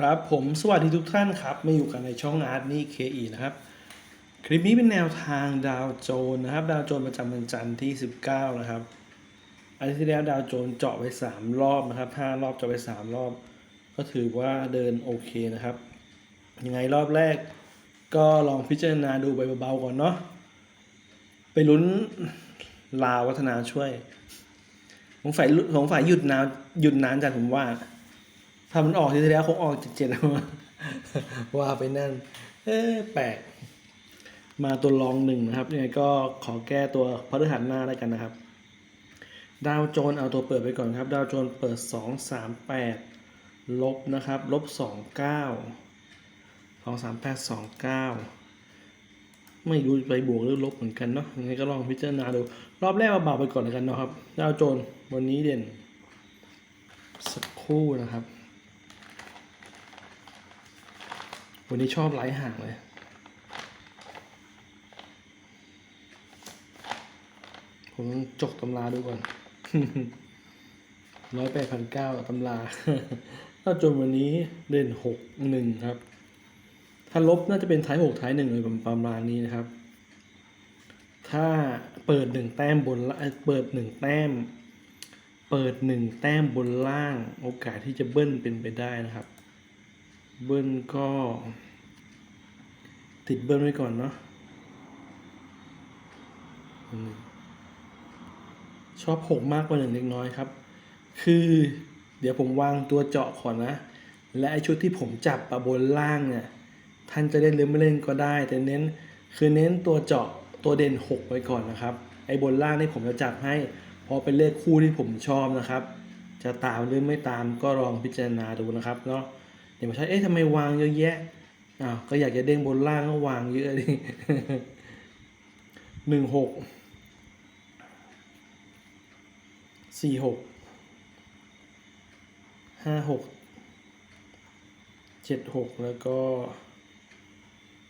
ครับผมสวัสดีทุกท่านครับมาอยู่กันในช่องอาร์ตนี่เคอีนะครับ คลิปนี้เป็นแนวทางดาวโจนนะครับ ดาวโจนประจำวันจันทร์ที่ 19 นะครับอันที่แล้วดาวโจนเจาะไป 3 รอบนะครับ 5 รอบเจาะไป 3 รอบ ก็ถือว่าเดินโอเคนะครับ ยังไงรอบแรกก็ลองพิจารณาดูไปเบาๆก่อนเนาะไปลุ้นลาววัฒนาช่วยผมฝ่ายผมฝ่ายหยุดนานหยุดนานจัดผมว่า ถ้ามันออกทีที่แล้วคงออกเจ็ดเจ็ดว่าไปนั่น เอ๊ะแปลกมาตัวรองหนึ่งนะครับยังไงก็ขอแก้ตัวพฤหัสหน้าแล้วกันนะครับ ดาวโจนเอาตัวเปิดไปก่อนครับ ดาวโจนเปิดสองสามแปดลบนะครับ ลบสองเก้าสองสามแปดสองเก้าไม่รู้ไปบวกหรือลบเหมือนกันเนาะยังไงก็ลองพิจารณาดู รอบแรกเอาเบาไปก่อนแล้วกันเนาะครับ ดาวโจนวันนี้เด่น สักครู่นะครับ วันนี้ชอบไลฟ์ห่างเลยผมจกตำราดูก่อนร้อยแปดพันเก้าตำรา ถ้าจนวันนี้เด่นหกหนึ่งครับ ถ้าลบน่าจะเป็นท้ายหกท้ายหนึ่งเลยประมาณนี้นะครับ ถ้าเปิดหนึ่งแต้มบนล่างเปิดหนึ่งแต้ม เปิดหนึ่งแต้มบนล่าง โอกาสที่จะเบิ้ลเป็นไปได้นะครับ เบิ้ลก็ ติดเบิ้ลไว้ก่อนเนาะชอบหกมากกว่าหนึ่งเล็กน้อยครับ คือเดี๋ยวผมวางตัวเจาะก่อนนะ และไอชุดที่ผมจับปะบนล่างเนี่ย ท่านจะเล่นหรือไม่เล่นก็ได้ แต่เน้นคือเน้นตัวเจาะตัวเด่นหกไว้ก่อนนะครับ ไอบนล่างนี่ผมจะจับให้เพอเป็นเลขคู่ที่ผมชอบนะครับ จะตามหรือไม่ตามก็ลองพิจารณาดูนะครับเนาะ เดี๋ยวมาใช้ เอ๊ะทำไมวางเยอะแยะอ้าวก็อยากจะเด้งบนล่างก็วางเยอะดิหนึ่งหกสี่หกห้าหกเจ็ดหกแล้วก็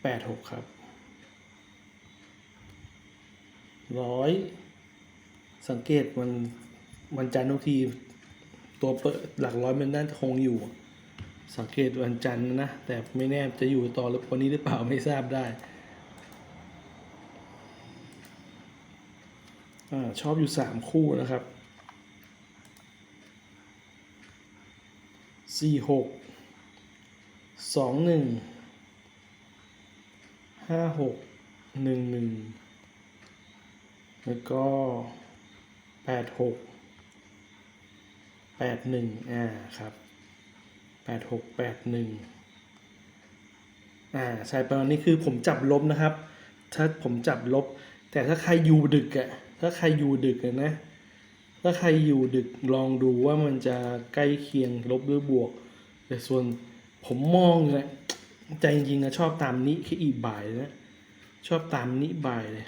แปดหกครับร้อยสังเกตมันวันจันทร์ทุกที ตัวเปิดหลักร้อยมันน่าจะคงอยู่ สังเกตวันจันทร์นะ แต่ไม่แน่จะอยู่ต่อหรือวันนี้หรือเปล่าไม่ทราบได้อชอบอยู่สามคู่นะครับสี่หกสองหนึ่งห้าหกหนึ่งหนึ่งแล้วก็แปดหกแปดหนึ่งอ่าครับ แปดหกแปดหนึ่งอ่าใช่ประมาณนี้คือผมจับลบนะครับ ถ้าผมจับลบ แต่ถ้าใครอยู่ดึกอะถ้าใครอยู่ดึกนะ ถ้าใครอยู่ดึกลองดูว่ามันจะใกล้เคียงลบหรือบวก แต่ส่วนผมมองเลยใจจริงนะชอบตามนี้แค่อีบ่ายนะชอบตามนี้บ่ายเลย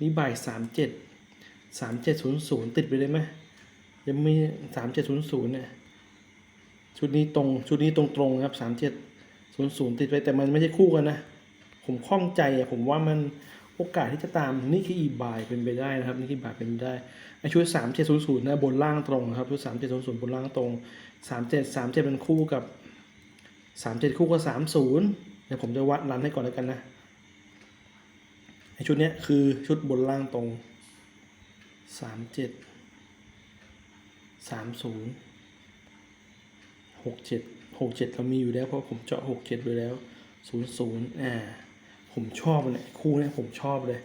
นี่บ่ายสามเจ็ดสามเจ็ดศูนย์ศูนย์ติดไปเลยไหมยังไม่สามเจ็ดศูนย์ศูนย์เนี่ย ชุดนี้ตรงชุดนี้ตรงตรงๆครับสามเจ็ดศูนย์ศูนย์ติดไปแต่มันไม่ใช่คู่กันนะ ผมคล่องใจอะผมว่ามันโอกาสที่จะตามนี่คืออีบายเป็นไปได้นะครับนี่คือบายเป็นไปได้ไอชุดสามเจ็ดศูนย์ศูนย์นะบนล่างตรงนะครับชุดสามเจ็ดศูนย์ศูนย์บนล่างตรงสามเจ็ดสามเจ็ดเป็นคู่กับสามเจ็ดคู่กับสามศูนย์เดี๋ยวผมจะวัดรันให้ก่อนแล้วกันนะไอชุดเนี้ยคือชุดบนล่างตรงสามเจ็ดสามศูนย์ หกเจ็ดหกเจ็ดเรามีอยู่แล้วเพราะผมเจาะหกเจ็ดไปแล้วศูนย์ศูนย์อ่า ผมชอบเนี่ยคู่เนี้ผมชอบเลย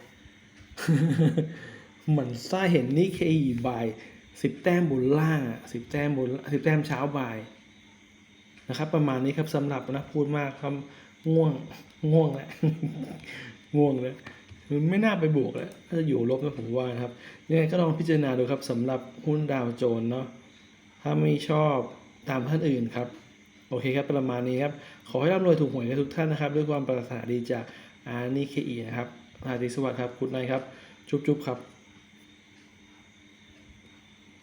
เหมือนซ่าเห็นนี่เคอีบายสิบแต้มบนล่างอะสิบแต้มบนสิบแต้มเช้าบ่ายนะครับ ประมาณนี้ครับสำหรับนะพูดมากครับง่วงง่วงแหละง่วงเลยมันไม่น่าไปบวกแล้วถ้าอยู่ลบนะผมว่านะครับยังไงก็ลองพิจารณาดูครับสำหรับหุ้นดาวโจนส์เนาะถ้าไม่ชอบ ตามท่านอื่นครับ โอเคครับประมาณนี้ครับ ขอให้ร่ำรวยถูกหวยกันทุกท่านนะครับ ด้วยความปรารถนาดีจากอานิเคอีนะครับราตรีสวัสดิ์ครับคุณนายครับ จุ๊บๆครับ